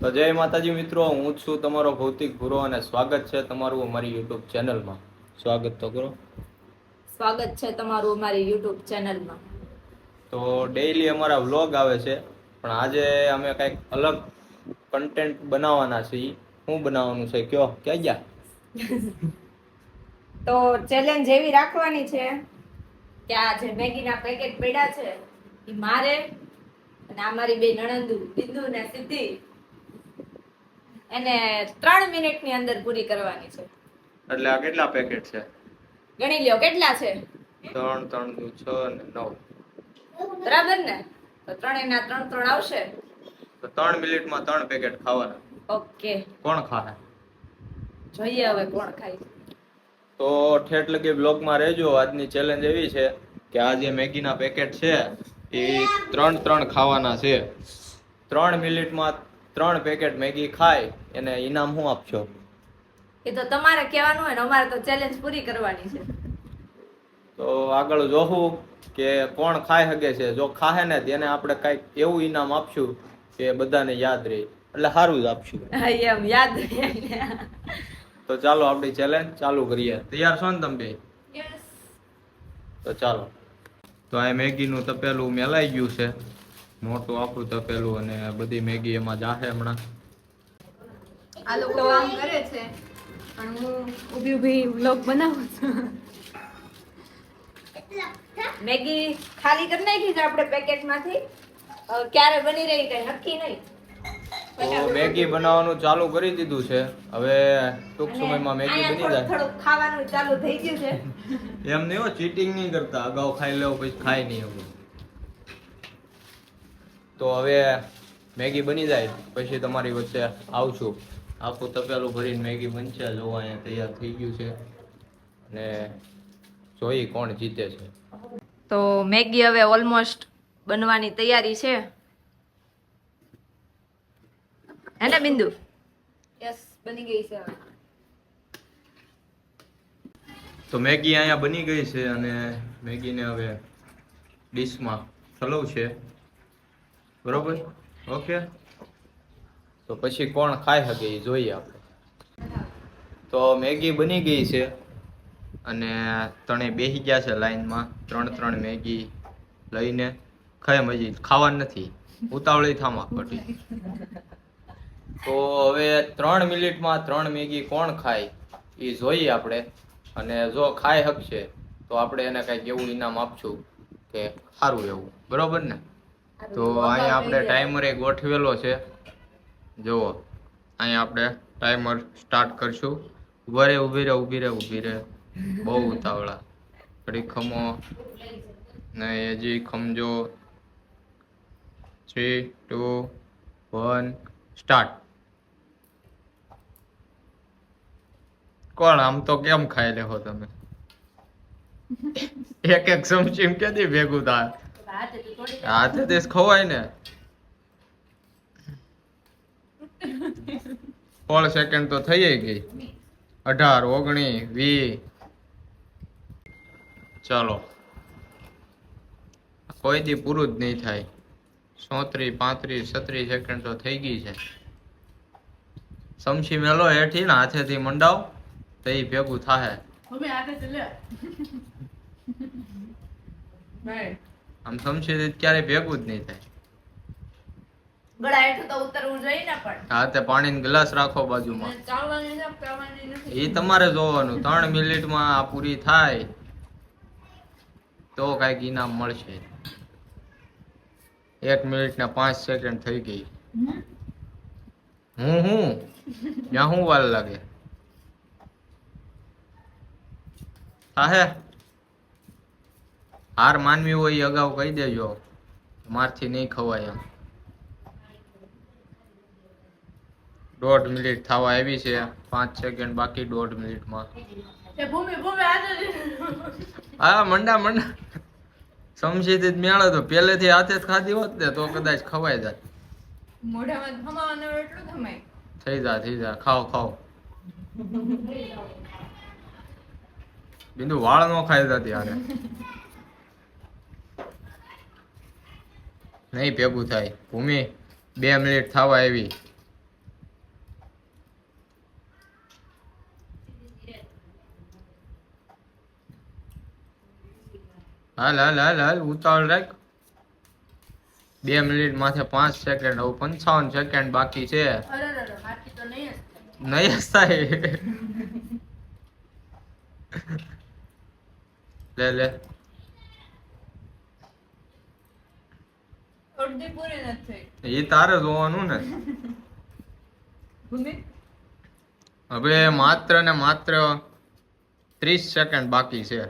તો જય માતાજી મિત્રો હું છું તમારો ભૌતિક ગુરુ અને સ્વાગત છે તમારું અમારી યુટ્યુબ ચેનલમાં. સ્વાગત તો કરો. સ્વાગત છે તમારું અમારી યુટ્યુબ ચેનલમાં. તો ડેઈલી અમારા વ્લોગ આવે છે પણ આજે અમે કંઈક અલગ કન્ટેન્ટ બનાવવાના છીએ. શું બનાવવાનું છે? કયો? ક્યાં ગયા? તો ચેલેન્જ એવી રાખવાની છે કે આ જે મેગીના પેકેટ પડ્યા છે એ મારે અને આ મારી બે નણંદુ બિંદુ ને સિદ્ધિ એને ત્રણ મિનિટની અંદર પૂરી કરવાની છે. એટલે આ કેટલા પેકેટ છે? ગણી લ્યો કેટલા છે? ત્રણ ત્રણ દુ છ અને નવ. બરાબર ને? તો એના ત્રણ ત્રણ આવશે? તો ત્રણ મિનિટમાં ત્રણ પેકેટ ખાવાના. ઓકે. કોણ ખાય જોઈએ હવે કોણ ખાય તો ઠેઠ લગી બ્લોગમાં રહેજો. આજની ચેલેન્જ એવી છે કે આ જે મેગીના પેકેટ છે એ ત્રણ ત્રણ ખાવાના છે. ત્રણ મિનિટમાં ત્રણ પેકેટ મેગી ખાય એને ઇનામ હું આપશો એ તો તમારે કહેવાનું હોય ને અમારે તો ચેલેન્જ પૂરી કરવાની છે. તો આગળ જોવું કે કોણ ખાઈ શકે છે. જો ખાહે ને તેને આપણે કંઈક એવું ઇનામ આપશું કે બધાને યાદ રહે. એટલે સારું જ આપશું. એમ યાદ રહે તો ચાલો આપણી ચેલેન્જ ચાલુ કરીએ. તૈયાર છો ને તમે તો ચાલો. તો આ મેગીનું તપેલું મેલાઈ ગયું છે. મોટું આખું તપેલું અને બધી મેગી એમાં જાહે હમણાં. આ લોકો આમ કરે છે પણ હું ઊભી ઊભી વ્લોગ બનાવું છું. મેગી ખાલી કરી નાખી છે આપણે પેકેટમાંથી. ક્યારે બની રહી કઈ નક્કી નહીં. મેગી બનાવવાનું ચાલુ કરી દીધું છે. હવે ટૂંક સમયમાં મેગી બની જાય. થોડું ખાવાનું ચાલુ થઈ ગયું છે. એમ નહીં હો ચીટિંગ નહીં કરતા. અગાઉ ખાઈ લેવું પછી ખાય નહીં એવું. તો હવે મેગી બની જાય પછી તમારી વચ્ચે આવશું. આખું તપેલું ભરીને મેગી બનશે જો અહીંયા તૈયાર થઈ ગયું છે. અને જોઈ કોણ જીતે છે. તો મેગી હવે ઓલમોસ્ટ બનવાની તૈયારી છે. હે ને બિંદુ? યસ બની ગઈ છે તો મેગી અહીંયા બની ગઈ છે અને મેગીને હવે ડીશમાં છે બરોબર? ઓકે. તો પછી કોણ ખાઈ શકે એ જોઈએ આપણે. તો મેગી બની ગઈ છે અને ત્રણે બેસી ગયા છે લાઈનમાં. ત્રણ ત્રણ મેગી લઈને ખાય મજી. ખાવાનું નથી. ઉતાવળી થામા ખોટી. તો હવે ત્રણ મિનિટમાં ત્રણ મેગી કોણ ખાય એ જોઈએ આપણે. અને જો ખાઈ શકશે તો આપણે એને કંઈક એવું ઇનામ આપશું કે સારું એવું. બરોબર ને? તો અહીંયા આપણે ટાઈમર એ ગોઠવેલો છે. જુઓ અહીંયા આપણે ટાઈમર સ્ટાર્ટ કરશું. ઊભા રે ઊભી રે ઊભી રે ઊભી રે. બહુ ઉતાવળા. ઘડી ખમો. ને હજી ખમજો. થ્રી ટુ વન સ્ટાર્ટ કોણ આમ તો કેમ ખાઈ લેહો તમે? એક એક ચમચી કે ભેગું થાય? હાથે તે ખવાય ને. સોળ સેકન્ડ તો થઈ ગઈ. અઢાર ઓગણી વી ચાલો. કોઈ દી પૂરું જ નહીં થાય. સોત્રીસ પાંત્રીસ છત્રીસ સેકન્ડ તો થઈ ગઈ છે. સમસી મેલો હેઠી ને હાથેથી મંડાવ તો એ ભેગું થાહે. આમ સમસી ક્યારે ભેગું જ નહીં થાય. ગળા હેઠું તો ઉતરવું જોઈએ ને પણ. હાથે પાણીનો ગ્લાસ રાખો બાજુમાં. ચાલવાની છે પીવાની નથી. એ તમારે જોવાનું. ત્રણ મિનિટમાં આ પૂરી થાય તો કાંઈક ઇનામ મળશે. એક મિનિટ ને પાંચ સેકન્ડ થઈ ગઈ. હું હું? ત્યાં હું વાર લાગે? થાહે હાર માનવી હોય એ અગાઉ કહી દેજો મારથી નહીં ખવાય એમ. દોઢ મિનિટ થવા આવી છે પાંચ સેકન્ડ બાકી દોઢ મિનિટમાં. હા મંડા મંડા. સમજીથી મેળો તો પહેલેથી હાથે જ ખાધી હોત ને તો કદાચ ખવાય જાય મોઢામાં એટલું થમાય થઈ જા થઈ જા ખાઓ ખાઓ. બિંદુ વાળ નો ખાઈ જા ત્યારે નહીં ભેગું થાય. ભૂમિ બે મિનિટ થવા આવી. હાલ હાલ હાલ હાલ ઉતાવળ રાખ. બે મિનિટ માથે પાંચ સેકન્ડ હવે પંચાવન સેકન્ડ બાકી છે. નહીં થાય. લે લે. અડધી પૂરી નથી થઈ. એ તારે જોવાનું ને. ભૂમિ? હવે માત્ર ને માત્ર ત્રીસ સેકન્ડ બાકી છે.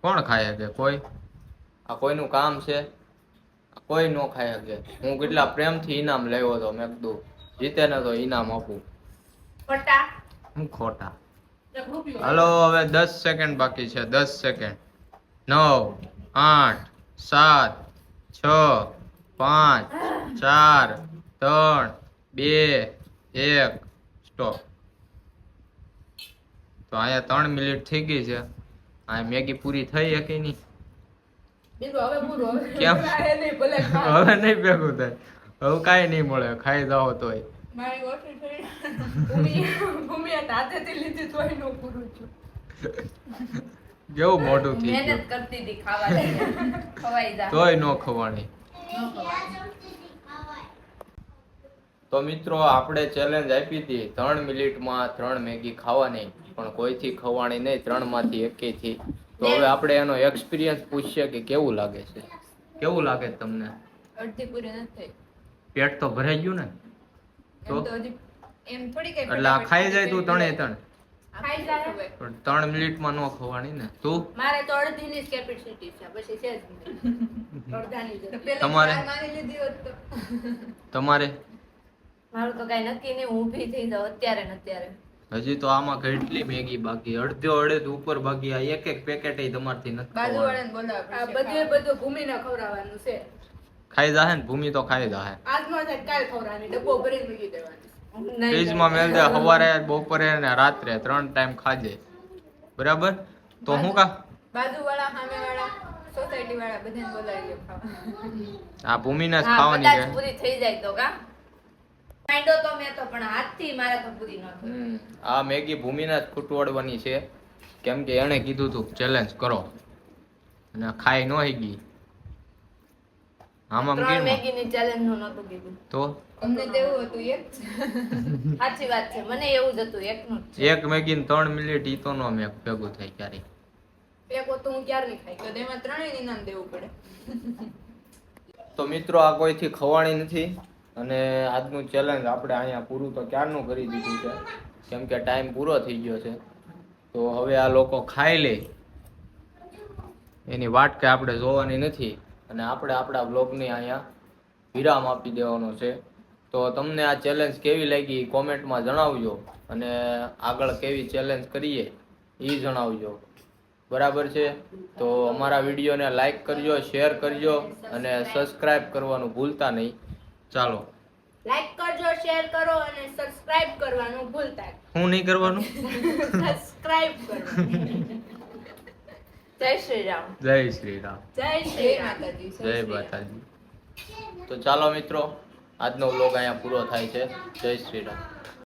કોણ ખાય કે કોઈ? આ કોઈનું કામ છે? કોઈ નો ખાય કે હું કેટલા પ્રેમથી ઇનામ લેવો હતો મેં કીધું જીતે ને તો ઇનામ આપું. ખોટા? હું ખોટા? હાલો હવે દસ સેકન્ડ બાકી છે. દસ સેકન્ડ નવ આઠ સાત છ પાંચ ચાર ત્રણ બે એક. સ્ટોપ તો અહીંયા ત્રણ મિનિટ થઈ ગઈ છે. આ મેગી પૂરી થઈ કે નહીં હવે કેમ? નહીં હવે નહીં ભેગું થાય. હવે કાંઈ નહીં મળે. ખાઈ જાઓ તોય. મારી થઈ ભૂમિ ભૂમિ હાથેથી લીધી તોય નો પૂરું છું કેવું મોટું થઈ મહેનત કરતી હતી ખાવા ખવાઈ જા. તોય નો ખવાણી તો મિત્રો આપણે ચેલેન્જ આપી હતી. ત્રણ મિનિટમાં ત્રણ મેગી ખાવાની. પણ કોઈથી ખવાણી નહીં ત્રણમાંથી એકેથી. તો હવે આપણે એનો એક્સપિરિયન્સ પૂછીએ કે કેવું લાગે છે? કેવું લાગે તમને? અડધી પૂરી નથી પેટ તો ભરાઈ ગયું ને? તો એમ તો હજી એમ થોડી કઈ એટલે આ ખાઈ જાય તું ત્રણે. ત્રણ ખાઈ જાય. પણ ત્રણ મિનિટમાં નો ખવાણી ને. તું? મારે તો અડધી ની કેપેસિટી છે પછી છે જ નહીં. અડધાની જ. તમારે? મારી લીધી હોત તો. તમારે? મારું તો કઈ નક્કી નહીં હું ઊભી થઈ જાઉં અત્યારે ને અત્યારે. હજી તો આમાં કેટલી મેગી બાકી. અડધો અડધ ઉપર બાકી આ એક એક પેકેટ તમારથી નથી. આ બધું બધું ભૂમિને ખવડાવવાનું છે. ખાઈ જાહે ને ભૂમિ તો ખાઈ જાહે. ફ્રીજમાં મેલ દે સવારે બપોરે ને રાત્રે ત્રણ ટાઈમ ખાજે. બરાબર? તો હું કા? બાજુવાળા સામેવાળા સોસાયટીવાળા બધાને બોલાવી લ્યો આ ભૂમિને જ ખાવાની છે. પૂરી થઈ જાય તો કા? માંડ્યો તો મેં તો પણ હાથથી મારા તો પૂરી ન થઈ હમ, આ મેગી ભૂમિના જ ખૂટવાડવાની છે. કેમ કે એણે કીધું તું ચેલેન્જ કરો. અને ખાઈ ન ગઈ આમાં ત્રણ મેગી મેગીની ચેલેન્જનું નતું કીધું. તો? અમને તેવું હતું એક. સાચી વાત છે મને એવું જ હતું એક નું એક મેગી ત્રણ મિનિટ ઈ તો નો મેં ભેગું થાય ક્યારે ભેગો તો હું ક્યારે નહીં ખાઈ? તો એમાં ત્રણેય ઇનામ દેવું પડે. તો મિત્રો આ કોઈથી ખવાણી નથી. અને આજનું ચેલેન્જ આપણે અહીંયા પૂરું તો ક્યારનું કરી દીધું છે? કેમ કે ટાઈમ પૂરો થઈ ગયો છે. તો હવે આ લોકો ખાઈ લે. એની વાટ કે આપણે જોવાની નથી. અને આપણે આપણા બ્લોગને અહીંયા વિરામ આપી દેવાનો છે. તો તમને આ ચેલેન્જ કેવી લાગી કોમેન્ટમાં જણાવજો અને આગળ કેવી ચેલેન્જ કરીએ એ જણાવજો. બરાબર છે? તો અમારા વિડીયોને લાઈક કરજો શેર કરજો અને સબસ્ક્રાઇબ કરવાનું ભૂલતા નહીં. ચાલો. લાઈક કરજો શેર કરો અને સબસ્ક્રાઇબ કરવાનું ભૂલતા હું નહીં કરવાનું? સબસ્ક્રાઇબ કરવાનું જય શ્રી રામ જય શ્રી રામ જય શ્રી માતાજી જય માતાજી. તો ચાલો મિત્રો આજનો વ્લોગ અહીંયા પૂરો થાય છે. જય શ્રી રામ